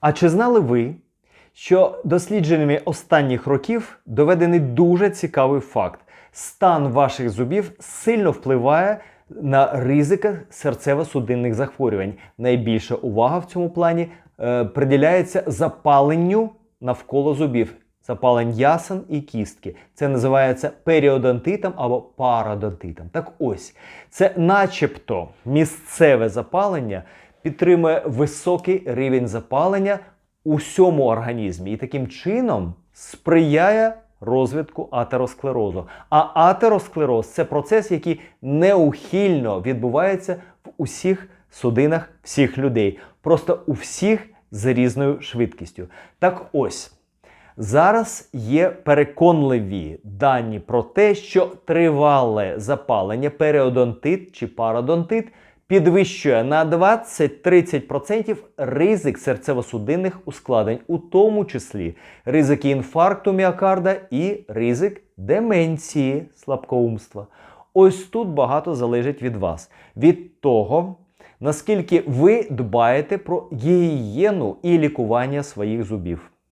А чи знали ви, що дослідженнями останніх років доведений дуже цікавий факт: стан ваших зубів сильно впливає на ризики серцево-судинних захворювань. Найбільша увага в цьому плані е, приділяється запаленню навколо зубів. Запалень ясен і кістки. Це називається періодонтитом або пародонтитом. Так ось, це начебто місцеве запалення підтримує високий рівень запалення у всьому організмі і таким чином сприяє розвитку атеросклерозу. А атеросклероз це процес, який неухильно відбувається в усіх судинах всіх людей, просто у всіх з різною швидкістю. Так ось. Зараз є переконливі дані про те, що тривале запалення, періодонтит чи пародонтит підвищує на 20-30% ризик серцево-судинних ускладнень, у тому числі ризики інфаркту міокарда і ризик деменції слабкоумства. Ось тут багато залежить від вас, від того, наскільки ви дбаєте про гігієну і лікування своїх зубів.